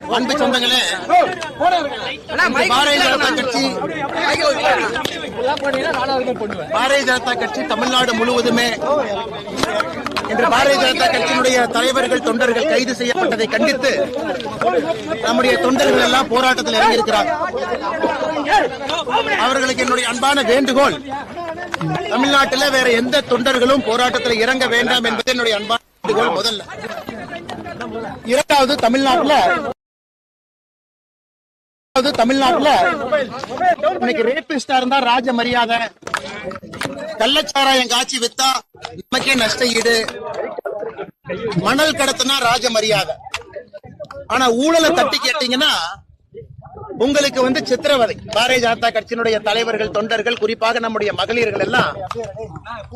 அன்பு சொந்தங்களே பாரதிய ஜனதா கட்சி பாரதிய ஜனதா கட்சி தமிழ்நாடு முழுவதுமே இன்று பாரதிய ஜனதா கட்சியினுடைய தலைவர்கள் தொண்டர்கள் கைது செய்யப்பட்டதை கண்டித்து நம்முடைய தொண்டர்கள் எல்லாம் போராட்டத்தில் இறங்கியிருக்கிறார் அவர்களுக்கு என்னுடைய அன்பான வேண்டுகோள் தமிழ்நாட்டில் வேற எந்த தொண்டர்களும் போராட்டத்தில் இறங்க வேண்டாம் என்பது என்னுடைய அன்பான முதல்ல. இரண்டாவது தமிழ்நாட்டுல அதாவது தமிழ்நாட்டுல இன்னைக்கு ரேபிஸ்டா இருந்தா ராஜ மரியாதை கள்ளச்சாராயம் காட்சி வித்தா நமக்கே நஷ்ட ஈடு மணல் கடத்தினா ராஜ மரியாதை ஆனா ஊழலை தட்டி கேட்டீங்கன்னா உங்களுக்கு வந்து சித்திரவதை. பாரதிய ஜனதா கட்சியினுடைய தலைவர்கள் தொண்டர்கள் குறிப்பாக நம்முடைய மகளிர்கள் எல்லாம்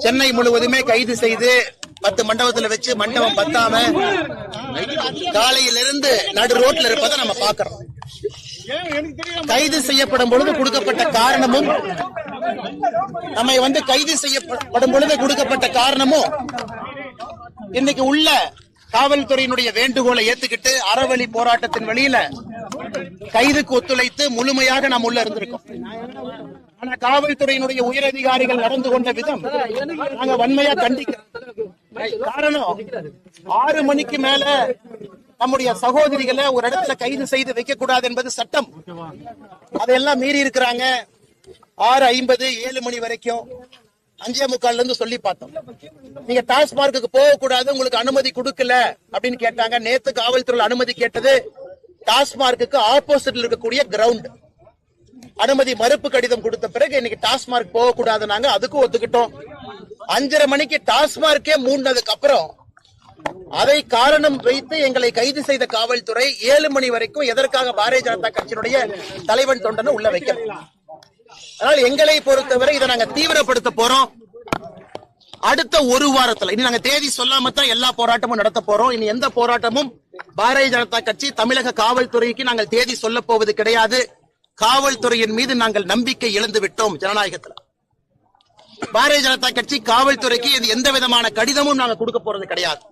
சென்னை முழுவதுமே கைது செய்து பத்து மண்டபத்துல வச்சு மண்டபம் பத்தாம காலையிலிருந்து நடு ரோட்ல இருப்பதை நம்ம பாக்குறோம் கைது செய்யப்படும் பொழுது கொடுக்கப்பட்ட காரணமும் நம்மை வந்து கைது செய்யப்படும் பொழுது கொடுக்கப்பட்ட காரணமும் இன்னைக்கு உள்ள காவல்துறையினுடைய வேண்டுகோளை ஏத்துக்கிட்டு அறவழி போராட்டத்தின் வழியில கைதுக்கு ஒத்துழைத்து முழுமையாக நாம் உள்ள இருந்திருக்கோம். ஆனா காவல்துறையினுடைய உயரதிகாரிகள் நடந்து கொண்ட விதம் நாங்க வன்மையா கண்டிக்கிறோம் காரணம் ஆறு மணிக்கு மேல நம்முடைய சகோதரிகளை ஒரு இடத்துல கைது செய்து வைக்க கூடாது என்பது சட்டம். அதையெல்லாம் மீறி இருக்கிறாங்க. ஆறு ஐம்பது ஏழு மணி வரைக்கும் அஞ்சே முக்கால்ல இருந்து சொல்லி பார்த்தோம். நீங்க டாஸ்மார்க்கு போக கூடாது உங்களுக்கு அனுமதி கொடுக்கல அப்படின்னு கேட்டாங்க. நேத்து காவல்துறை அனுமதி கேட்டது டாஸ்மார்க்கு ஆப்போசிட்ல இருக்கக்கூடிய கிரவுண்ட் அனுமதி மறுப்பு கடிதம் கொடுத்த பிறகு இன்னைக்கு டாஸ்மார்க் போக கூடாதுனாங்க அதுக்கும் ஒத்துக்கிட்டோம். அஞ்சரை மணிக்கு டாஸ்மார்க்கே மூடினதுக்கு அப்புறம் அதை காரணம் வைத்து எங்களை கைது செய்த காவல்துறை ஏழு மணி வரைக்கும் எதற்காக பாரதிய ஜனதா கட்சியினுடைய தலைவன் தொண்டனை உள்ள வைக்கல. அதனால் எங்களை பொறுத்தவரை இதை நாங்க தீவிரப்படுத்த போறோம். அடுத்த ஒரு வாரத்துல. இனி நாங்க தேதி சொல்லாம தான் எல்லா போராட்டமும் நடத்த போறோம். இனி எந்த போராட்டமும் பாரதிய ஜனதா கட்சி தமிழக காவல்துறைக்கு நாங்கள் தேதி சொல்ல போவது கிடையாது. காவல்துறையின் மீது நாங்கள் நம்பிக்கை இழந்து விட்டோம் ஜனநாயகத்துல. பாரதிய ஜனதா கட்சி காவல்துறைக்கு இது எந்த விதமான கடிதமும் நாங்க கொடுக்க போறது கிடையாது.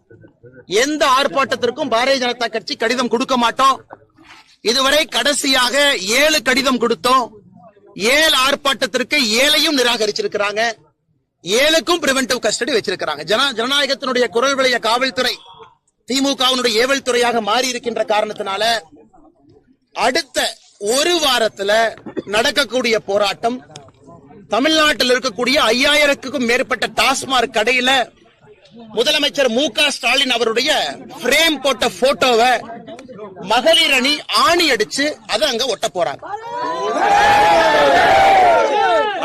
எந்த ஆர்ப்பாட்டத்திற்கும் பாரதிய ஜனதா கட்சி கடிதம் கொடுக்க மாட்டோம். இதுவரை கடைசியாக ஏழு கடிதம் கொடுத்தோம். ஏழு ஆர்ப்பாட்டத்திற்கு ஏழையும் நிராகரிச்சிருக்கிறாங்க. ஏழுக்கும் பிரிவென்டிவ் கஸ்டடி வச்சிருக்கிறாங்க. ஜன ஜனநாயகத்தினுடைய குரல் விளைய காவல்துறை திமுகவினுடைய ஏவல் துறையாக மாறி இருக்கின்ற காரணத்தினால அடுத்த ஒரு வாரத்துல நடக்கக்கூடிய போராட்டம் தமிழ்நாட்டில் இருக்கக்கூடிய ஐயாயிரத்துக்கும் மேற்பட்ட டாஸ்மாக் கடையில முதலமைச்சர் மு க ஸ்டாலின் அவருடைய பிரேம் போட்ட போட்டோவை மகளிர் அணி ஆணி அடிச்சு அதை அங்க ஒட்ட போறாங்க.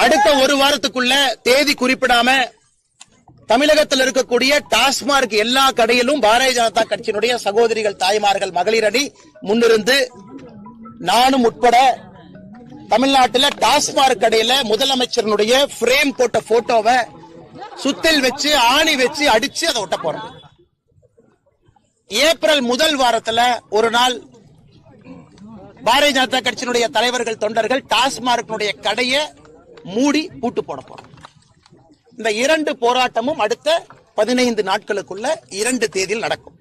அடுத்த ஒரு வாரத்துக்குள்ள தேதி குறிப்பிடாம தமிழகத்தில் இருக்கக்கூடிய டாஸ்மார்க் எல்லா கடையிலும் பாரதிய ஜனதா கட்சியினுடைய சகோதரிகள் தாய்மார்கள் மகளிர் அணி முன்னிருந்து நானும் உட்பட தமிழ்நாட்டில் டாஸ்மார்க் கடையில முதலமைச்சரனுடைய பிரேம் போட்ட போட்டோவை சுத்தில் வச்சு ஆணி வச்சு அடிச்சு அதை ஒட்ட போறோம். ஏப்ரல் முதல் வாரத்துல ஒரு நாள் பாரதிய ஜனதா கட்சியினுடைய தலைவர்கள் தொண்டர்கள் டாஸ்மார்க்கினுடைய கடையை மூடி பூட்டு போட போறோம். இந்த இரண்டு போராட்டமும் அடுத்த பதினைந்து நாட்களுக்குள்ள இரண்டு தேதியில் நடக்கும்.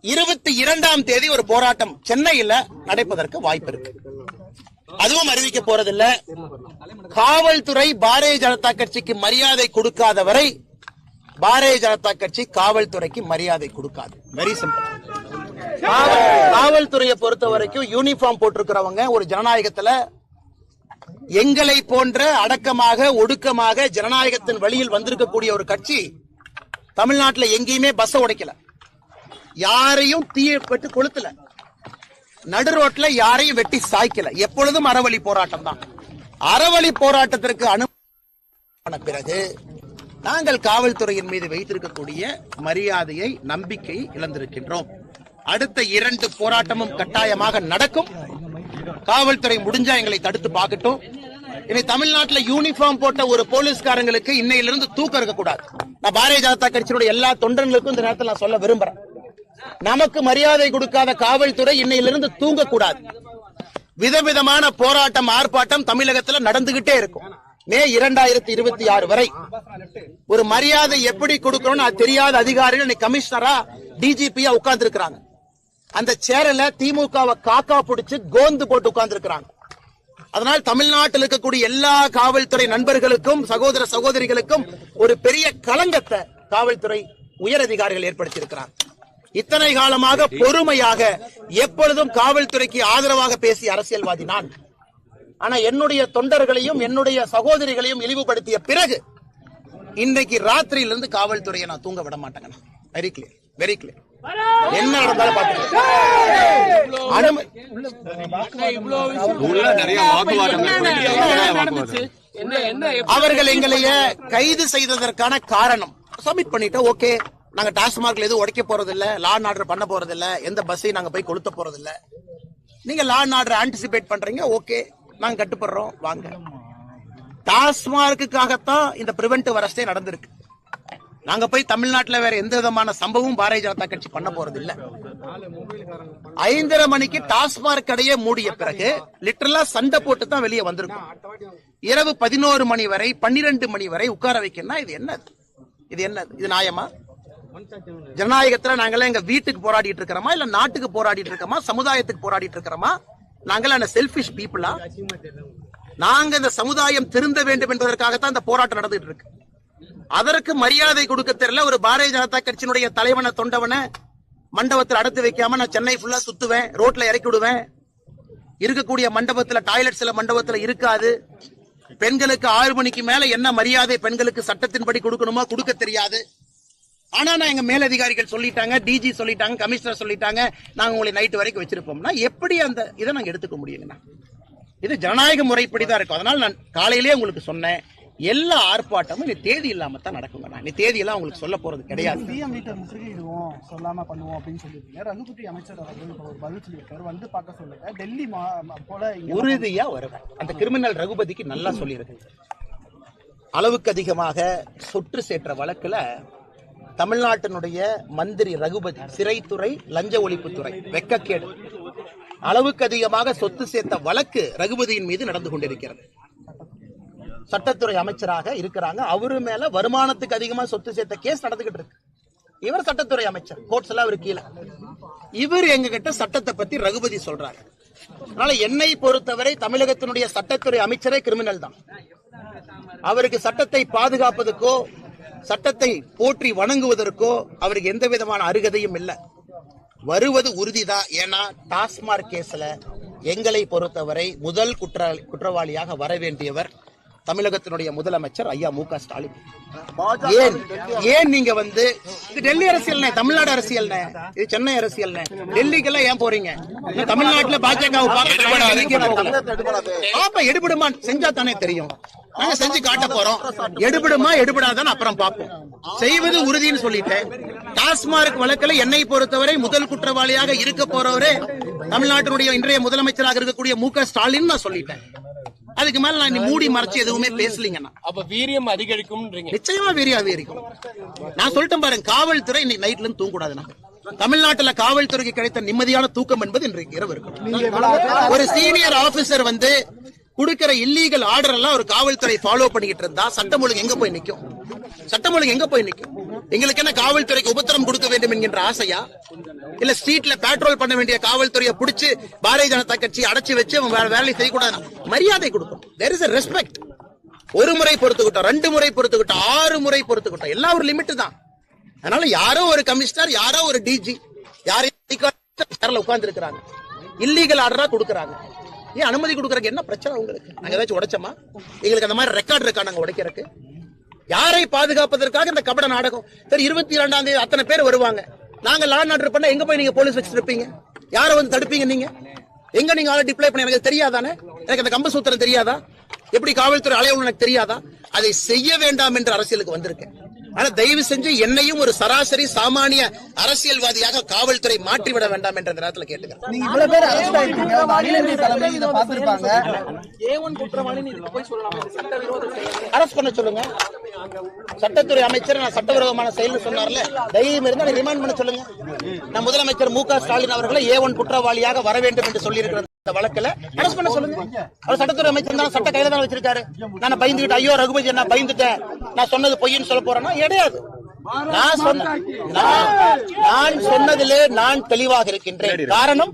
இருபத்தி இரண்டாம் தேதி ஒரு போராட்டம் சென்னையில நடப்பதற்கு வாய்ப்பு இருக்கு. அதுவும் அறிவிக்க போறதில்ல. காவல்துறை பாரதிய ஜனதா கட்சிக்கு மரியாதை கொடுக்காத வரை பாரதிய ஜனதா கட்சி காவல்துறைக்கு மரியாதை கொடுக்காது. வெரி சிம்பிள் காவல்துறையை பொறுத்த வரைக்கும் யூனிஃபார்ம் போட்டிருக்கிறவங்க ஒரு ஜனநாயகத்துல எங்களை போன்ற அடக்கமாக ஒடுக்கமாக ஜனநாயகத்தின் வழியில் வந்திருக்கக்கூடிய ஒரு கட்சி தமிழ்நாட்டில் எங்கேயுமே பஸ் உடைக்கல. யாரையும் தீயப்பட்டு கொளுத்தல. நடு ரோட்ல யாரையும் வெட்டி சாய்க்கல. எப்பொழுதும் அறவழி போராட்டம் தான். அறவழி போராட்டத்திற்கு அனுமதி பிறகு நாங்கள் காவல்துறையின் மீது வைத்திருக்கக்கூடிய மரியாதையை நம்பிக்கையை இழந்திருக்கின்றோம். அடுத்த இரண்டு போராட்டமும் கட்டாயமாக நடக்கும். காவல்துறை முடிஞ்சா எங்களை தடுத்து பார்க்கட்டும். இனி தமிழ்நாட்டுல யூனிஃபார்ம் போட்ட ஒரு போலீஸ்காரங்களுக்கு இன்னையிலிருந்து தூக்கம் இருக்கக்கூடாது. நான் பாரதிய ஜனதா கட்சியினுடைய எல்லா தொண்டர்களுக்கும் இந்த நேரத்தில் நான் சொல்ல விரும்புறேன். நமக்கு மரியாதை கொடுக்காத காவல்துறை இன்னையிலிருந்து தூங்கக்கூடாது. விதவிதமான போராட்டம் ஆர்ப்பாட்டம் தமிழகத்துல நடந்துகிட்டே இருக்கும். மே இரண்டாயிரத்தி இருபத்தி ஆறு வரை. ஒரு மரியாதை எப்படி கொடுக்கணும்னு தெரியாத அதிகாரிகள் கமிஷனரா டிஜிபியா உட்கார்ந்து இருக்கிறாங்க அந்த சேரல திமுகவை காக்கா பிடிச்சு கோந்து போட்டு உட்கார்ந்து இருக்கிறாங்க அதனால் தமிழ்நாட்டில் இருக்கக்கூடிய எல்லா காவல்துறை நண்பர்களுக்கும் சகோதர சகோதரிகளுக்கும் ஒரு பெரிய களங்கத்தை காவல்துறை உயர் அதிகாரிகள் ஏற்படுத்தியிருக்கிறார் இத்தனை காலமாக பொறுமையாக எப்பொழுதும் காவல்துறைக்கு ஆதரவாக பேசிய அரசியல்வாதி நான். ஆனா என்னுடைய தொண்டர்களையும் என்னுடைய சகோதரிகளையும் இழிவுபடுத்திய பிறகு இன்னைக்கு ராத்திரியிலிருந்து காவல்துறையை நான் தூங்க விட மாட்டேங்க வெரி கிளியர் வெரி கிளியர் என்ன நடந்தாலும் பாத்துக்கலாம் அவர்கள் எங்களைய கைது செய்ததற்கான காரணம். சப்மிட் பண்ணிட்டோம் ஓகே. நாங்க டாஸ்மார்க்ல எதுவும் உடைக்க போறது இல்ல லா அண்ட் ஆர்டர் பண்ண போறது இல்ல எந்த பஸ்ஸையும் நாங்க போய் கொளுத்த போறது இல்ல நீங்க லா அண்ட் ஆர்டர் ஆன்டிசிபேட் பண்றீங்க. ஓகே. நாங்க கட்டுப்படுறோம். வாங்க. டாஸ்மார்க்குக்காகத்தான் இந்த பிரிவென்டிவ் அரஸ்டே நடந்திருக்கு. நாங்க போய் தமிழ்நாட்டுல வேற எந்த விதமான சம்பவம் பாரதிய ஜனதா கட்சி பண்ண போறது இல்ல. ஐந்தரை மணிக்கு டாஸ்மாக் கடையை மூடிய பிறகு லிட்டரலா சண்டை போட்டு தான் வெளியே வந்திருக்கும். இரவு பதினோரு மணி வரை பன்னிரண்டு மணி வரை உட்கார வைக்கணும்னா இது என்னது? இது என்னது? இது நியாயமா? ஜனநாயகத்துல நாங்களே எங்க வீட்டுக்கு போராடிட்டு இருக்கிறோமா? இல்ல நாட்டுக்கு போராடிட்டு இருக்கோமா? சமுதாயத்துக்கு போராடிட்டு இருக்கிறோமா? நாங்களாம் என்ன செல்பிஷ் பீப்புளா நாங்க இந்த சமுதாயம் திருந்த வேண்டும் என்பதற்காகத்தான் இந்த போராட்டம் நடந்துட்டு இருக்கு. அதற்கு மரியாதை கொடுக்க தெரியல. ஒரு பாரதிய ஜனதா கட்சியினுடைய தலைவனை தொண்டவனை மண்டபத்தில் அடைத்து வைக்காம நான் சென்னை ஃபுல்லா சுத்துவேன் ரோட்ல இறக்கி விடுவேன். இருக்கக்கூடிய மண்டபத்துல டாய்லெட் சில மண்டபத்துல இருக்காது. பெண்களுக்கு ஆறு மணிக்கு மேல என்ன மரியாதை பெண்களுக்கு சட்டத்தின்படி கொடுக்கணுமோ கொடுக்க தெரியாது. ஆனா நான் எங்க மேலதிகாரிகள் சொல்லிட்டாங்க டிஜி சொல்லிட்டாங்க கமிஷனர் சொல்லிட்டாங்க நாங்க உங்களை நைட்டு வரைக்கும் வச்சிருப்போம்னா எப்படி அந்த இதை நாங்க எடுத்துக்க முடியுங்கண்ணா? இது ஜனநாயக முறைப்படி தான் இருக்கும். அதனால நான் காலையிலேயே உங்களுக்கு சொன்னேன். எல்லா ஆர்ப்பாட்டமும் நீ தேதி இல்லாம தான் நடக்குங்கண்ணா நீ தேதியெல்லாம் உங்களுக்கு சொல்ல போறது கிடையாது. சிஎம் வீட்டை முற்றுகையிடுவோம். சொல்லாம பண்ணுவோம் அப்படின்னு சொல்லியிருக்கீங்க. ரகுபதி அமைச்சர் அவர்கள் ஒரு பதில் சொல்லியிருக்காரு. வந்து பார்க்க சொல்லுங்க. டெல்லி போல உறுதியா வருவேன். அந்த கிரிமினல் ரகுபதிக்கு நல்லா சொல்லியிருக்கு அளவுக்கு அதிகமாக சொற்று சேற்ற வழக்குல தமிழ்நாட்டினுடைய மந்திரி ரகுபதி சிறைத்துறை லஞ்ச ஒழிப்புத்துறை வெக்கக்கேடு. அளவுக்கு அதிகமாக சொத்து சேர்த்த வழக்கு ரகுபதியின் மீது நடந்து கொண்டிருக்கிறது. சட்டத்துறை அமைச்சராக இருக்கிறாங்க. அவரு மேல வருமானத்துக்கு அதிகமா சொத்து சேர்த்த கேஸ் நடந்துகிட்டு இருக்கு. இவர் சட்டத்துறை அமைச்சர். கோர்ட்ஸ் எல்லாம் அவர் கீழே. இவர் எங்க கிட்ட சட்டத்தை பத்தி ரகுபதி சொல்றாரு. அதனால என்னை பொறுத்தவரை தமிழகத்தினுடைய சட்டத்துறை அமைச்சரே கிரிமினல் தான். அவருக்கு சட்டத்தை பாதுகாப்பதற்கோ சட்டத்தை போற்றி வணங்குவதற்கோ அவருக்கு எந்த விதமான அருகதையும் இல்லை. வருவது உறுதிதான் ஏன்னா டாஸ்மார்க் கேஸ்ல எங்களை பொறுத்தவரை முதல் குற்ற குற்றவாளியாக வர வேண்டியவர் தமிழகத்தினுடைய முதலமைச்சர் ஐயா மு க ஸ்டாலின். ஏன்? ஏன் நீங்க வந்து இது டெல்லி அரசியல்னே தமிழ்நாடு அரசியல்னே. இது சென்னை அரசியல்னே. டெல்லிக்கெல்லாம் ஏன் போறீங்க? தமிழ்நாட்டுல பாஜக பாப்பா எடுபடுமா செஞ்சா தானே தெரியும். நாங்க செஞ்சு காட்ட போறோம். எடுபடுமா எடுபடாதான்னு அப்புறம் பார்ப்போம் செய்வது உறுதின்னு சொல்லிட்டேன். டாஸ்மார்க் வழக்கில் என்னை பொறுத்தவரை முதல் குற்றவாளியாக இருக்க போறவரே தமிழ்நாட்டினுடைய இன்றைய முதலமைச்சராக இருக்கக்கூடிய மு க ஸ்டாலின் நான் சொல்லிட்டேன். அதுக்கு மேல நான் மூடி மறைச்சு எதுவுமே பேசலீங்கண்ணா. அப்ப வீரியம் அதிகரிக்கும்ன்றீங்க. நிச்சயமா வெறி அதிகரிக்கும். நான் சொல்லிட்டேன் பாருங்க காவல்துறை இன்னைக்கு நைட்ல இருந்து தூங்கக்கூடாதுண்ணா. தமிழ்நாட்டுல காவல்துறைக்கு கிடைத்த நிம்மதியான தூக்கம் என்பது இன்றைக்கு இரவு இருக்கும். ஒரு சீனியர் ஆபீசர் வந்து கொடுக்கிற இல்லீகல் ஆர்டர் எல்லாம் ஒரு காவல்துறை ஃபாலோ பண்ணிக்கிட்டு இருந்தா சட்டம் ஒழுங்கு எங்க போய் நிக்கும்? சட்டம் ஒழுங்கு எங்க போய் நிக்கும்? எங்களுக்கு என்ன காவல்துறைக்கு உபத்திரம் கொடுக்க வேண்டும் என்கின்ற ஆசையா? இல்ல ஸ்ட்ரீட்ல பேட்ரோல் பண்ண வேண்டிய காவல்துறையை பிடிச்சு பாரதிய ஜனதா கட்சி அடைச்சு வச்சு அவன் வேற வேலையை செய்யக்கூடாது மரியாதை கொடுக்கும் தெர் இஸ் ரெஸ்பெக்ட் ஒரு முறை பொறுத்துக்கிட்டோம் ரெண்டு முறை பொறுத்துக்கிட்டோம் ஆறு முறை பொறுத்துக்கிட்டோம். எல்லாம் ஒரு லிமிட் தான். அதனால யாரோ ஒரு கமிஷனர் யாரோ ஒரு டிஜி யாரையும் உட்கார்ந்து இருக்கிறாங்க இல்லீகல் ஆர்டரா கொடுக்குறாங்க. ஏன் அனுமதி கொடுக்கறதுக்கு என்ன பிரச்சனை உங்களுக்கு? நாங்க ஏதாச்சும் உடைச்சோமா? எங்களுக்கு அந்த மாதிரி ரெக்கார்ட் இருக்கா நாங்க உடைக்கிறதுக்கு? யாரை பாதுகாப்பதற்காக இந்த கபட நாடகம்? சரி இருபத்தி இரண்டாம் தேதி அத்தனை பேர் வருவாங்க. நாங்க லான் ஆர்டர் பண்ண எங்க போய் நீங்க போலீஸ் வச்சிருப்பீங்க? யாரை வந்து தடுப்பீங்க நீங்க? எங்க நீங்க ஆளை டிப்ளை பண்ண எனக்கு தெரியாதானே? எனக்கு அந்த கம்ப சூத்திரம் தெரியாதா? எப்படி காவல்துறை அலையவன் எனக்கு தெரியாதா? அதை செய்ய வேண்டாம் என்று அரசியலுக்கு வந்திருக்கேன். ஆனா தயவு செஞ்சு என்னையும் ஒரு சராசரி சாமானிய அரசியல்வாதியாக காவல்துறை மாற்றிவிட வேண்டாம் என்ற நேரத்தில் கேட்டுக்கிறேன். செயல் பண்ண சொல்லுங்க. சட்டத்துறை அமைச்சர் நான் சட்டவிரோதமான செயல்னு சொன்னார்ல தைரியம் இருந்தா ரிமாண்ட் பண்ண சொல்லுங்க. நான் முதலமைச்சர் மு க ஸ்டாலின் அவர்களை ஏ ஒன் குற்றவாளியாக வர வேண்டும் என்று சொல்லியிருக்கிறேன் இந்த வழக்குல பண்ண சொல்லுங்க. அவர் சட்டத்துறை அமைச்சர் சட்ட கையில தான் வச்சிருக்காரு. நான் பயந்துகிட்டு ஐயோ ரகுபதி பயந்துட்டேன். நான் சொன்னது பொய்ன்னு சொல்ல போறேன்னா கிடையாது நான் சொன்ன நான் சொன்னதிலே நான் தெளிவாக இருக்கின்றேன். காரணம்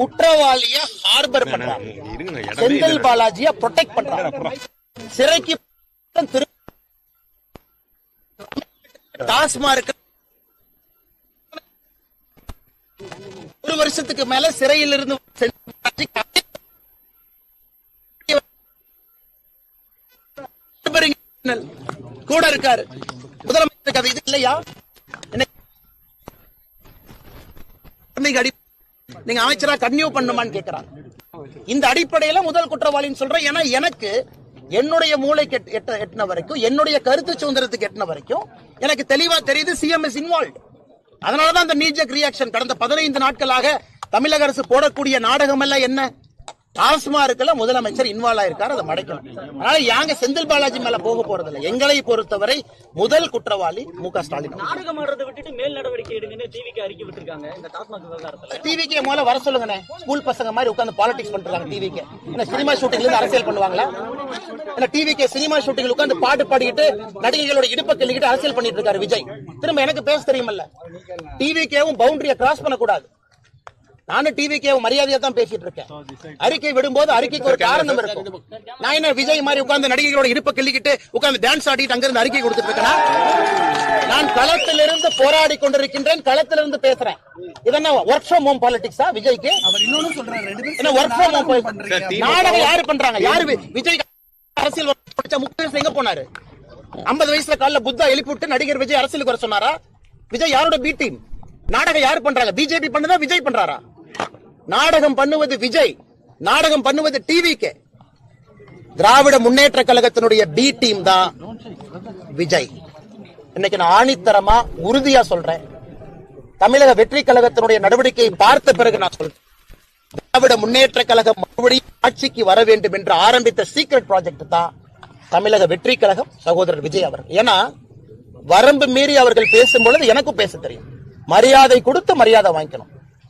குற்றவாளிய ஹார்பர் பண்றாங்க செந்தில் பாலாஜிய ப்ரொடெக்ட் பண்றாங்க சிறைக்கு டாஸ்மார்க் ஒரு வருஷத்துக்கு மேல சிறையில் இருந்து செந்தில் பாலாஜி கூட இருக்காரு. முதலமைச்சர் கதை இது இல்லையா? நீங்க அடி நீங்க அமைச்சரா கன்யூ பண்ணுமான்னு கேட்கிறாங்க இந்த அடிப்படையில முதல் குற்றவாளின்னு சொல்றேன். ஏன்னா எனக்கு என்னுடைய மூளைக்கு எட்ட எட்டின வரைக்கும் என்னுடைய கருத்து சுதந்திரத்துக்கு எட்டின வரைக்கும் எனக்கு தெளிவா தெரியுது சிஎம் இஸ் இன்வால்வ் அதனாலதான் அந்த நீஜக் ரியாக்ஷன் கடந்த பதினைந்து நாட்களாக தமிழக அரசு போடக்கூடிய நாடகம் எல்லாம் என்ன? டாஸ்மார்க்ல முதலமைச்சர் இன்வால்வ் ஆயிருக்காரு அதை மடைக்கணும். அதனால யாங்க செந்தில் பாலாஜி மேல போக போறதில்லை. எங்களை பொறுத்தவரை முதல் குற்றவாளி மு க ஸ்டாலின். நாடகம் ஆடுறதை விட்டுட்டு மேல் நடவடிக்கை எடுங்கன்னு டிவிக்கு அறிக்கை விட்டுருக்காங்க இந்த டாஸ்மாக் விவகாரத்துல. டிவிக்கு முதல்ல வர சொல்லுங்கண்ணே. ஸ்கூல் பசங்க மாதிரி உட்கார்ந்து பாலிடிக்ஸ் பண்றாங்க டிவிக்கு என்ன சினிமா ஷூட்டிங்ல இருந்து அரசியல் பண்ணுவாங்களா? என்ன டிவிக்கு சினிமா ஷூட்டிங்ல உட்கார்ந்து பாட்டு பாடிக்கிட்டு நடிகைகளோட இடுப்பை கிள்ளிக்கிட்டு அரசியல் பண்ணிட்டு இருக்காரு விஜய். திரும்ப எனக்கு பேச தெரியுமல்ல. டிவிக்கேவும் பவுண்டரியை கிராஸ் பண்ணக்கூடாது. நானும் டிவிக்கேவும் மரியாதையா தான் பேசிட்டு இருக்கேன். அறிக்கை விடும்போது அறிக்கைக்கு ஒரு காரணம் இருக்கும். நான் என்ன விஜய் மாதிரி உட்கார்ந்து நடிகைகளோட இடுப்பை கிள்ளிக்கிட்டு உட்கார்ந்து டான்ஸ் ஆடிட்டு அங்கிருந்து அறிக்கை கொடுத்துட்டு இருக்கேனா நான் களத்திலிருந்து போராடி கொண்டிருக்கின்றேன் களத்திலிருந்து பேசுறேன். இதென்ன ஒர்க் ஃப்ரம் ஹோம் பாலிடிக்ஸா விஜய்க்கு? அவர் இன்னொன்னு சொல்றாரு ரெண்டு பேரும் என்ன ஒர்க் ஃப்ரம் ஹோம் பண்றீங்க. நாடகம் யாரு பண்றாங்க? யாரு விஜய் அரசியல் படிச்சா வயசுல எங்க போனாரு? ஐம்பது வயசுல காலைல புத்தா எழுப்பி விட்டு நடிகர் விஜய் அரசியலுக்கு வர சொன்னாரா? விஜய் யாரோட பி டீம் நாடகம் யாரு பண்றாங்க? பிஜேபி பண்ணுதா? விஜய் பண்றாரா? நாடகம் பண்ணுவது விஜய் நாடகம் பண்ணுவது டிவிக்கு திராவிட முன்னேற்ற கழகத்தினுடைய பி டீம் தான் விஜய். இன்னைக்கு நான் ஆணித்தரமா உறுதியா சொல்றேன். தமிழக வெற்றி கழகத்தினுடைய நடவடிக்கையை பார்த்த பிறகு நான் சொல்றேன். திராவிட முன்னேற்ற கழகம் மறுபடியும் ஆட்சிக்கு வர வேண்டும் என்று ஆரம்பித்த சீக்ரெட் ப்ராஜெக்ட் தான் தமிழக வெற்றி கழகம் சகோதரர் விஜய் அவர்கள். ஏன்னா வரம்பு மீறி அவர்கள் பேசும் பொழுது எனக்கும் பேச தெரியும். மரியாதை கொடுத்து மரியாதை வாங்கிக்கணும்.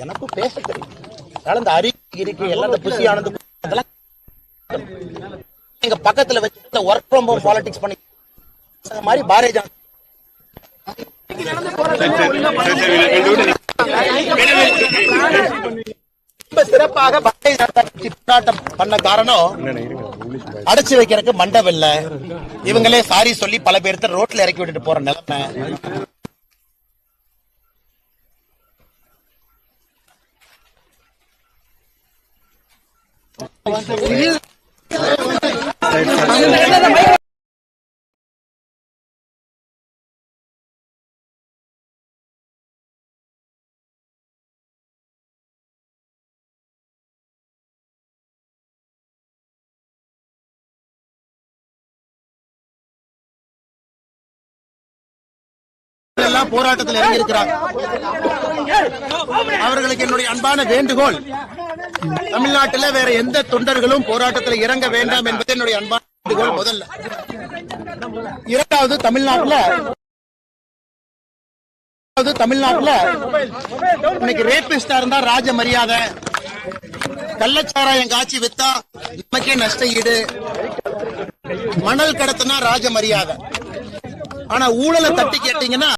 எனக்கும் பேச தெரியும் அதனால இந்த அறிக்கை இருக்கு எல்லாம் இந்த புசி ஆனது அதெல்லாம் எங்க பக்கத்துல வச்சு ஒர்க் ஃப்ரம் ஹோம் பாலிடிக்ஸ் பண்ணி மாதிரி பாரதிய ஜனதா ரொம்ப சிறப்பாக பாரதிய ஜனதா கட்சி போராட்டம் பண்ண காரணம் அடைச்சு வைக்கிறதுக்கு மண்டவில்லை இவங்களே சாரி சொல்லி பல பேர்த்த ரோட்ல இறக்கி விட்டுட்டு போற நிலைமை. எல்லாம் போராட்டத்தில் இறங்கி இருக்கிறாங்க அவர்களுக்கு என்னுடைய அன்பான வேண்டுகோள். தமிழ்நாட்டில் வேற எந்த தொண்டர்களும் போராட்டத்தில் இறங்க வேண்டாம் என்பது என்னுடைய அன்பான வேண்டுகோள் முதல்ல. இரண்டாவது தமிழ்நாட்டில் தமிழ்நாட்டில் இன்னைக்கு ரேபிஸ்டா இருந்தா ராஜ மரியாதை. கள்ளச்சாராயம் காட்சி வித்தா நமக்கே நஷ்ட ஈடு மணல் கடத்தினா ராஜ மரியாதை. ஆனா ஊழலை தட்டி கேட்டீங்கன்னா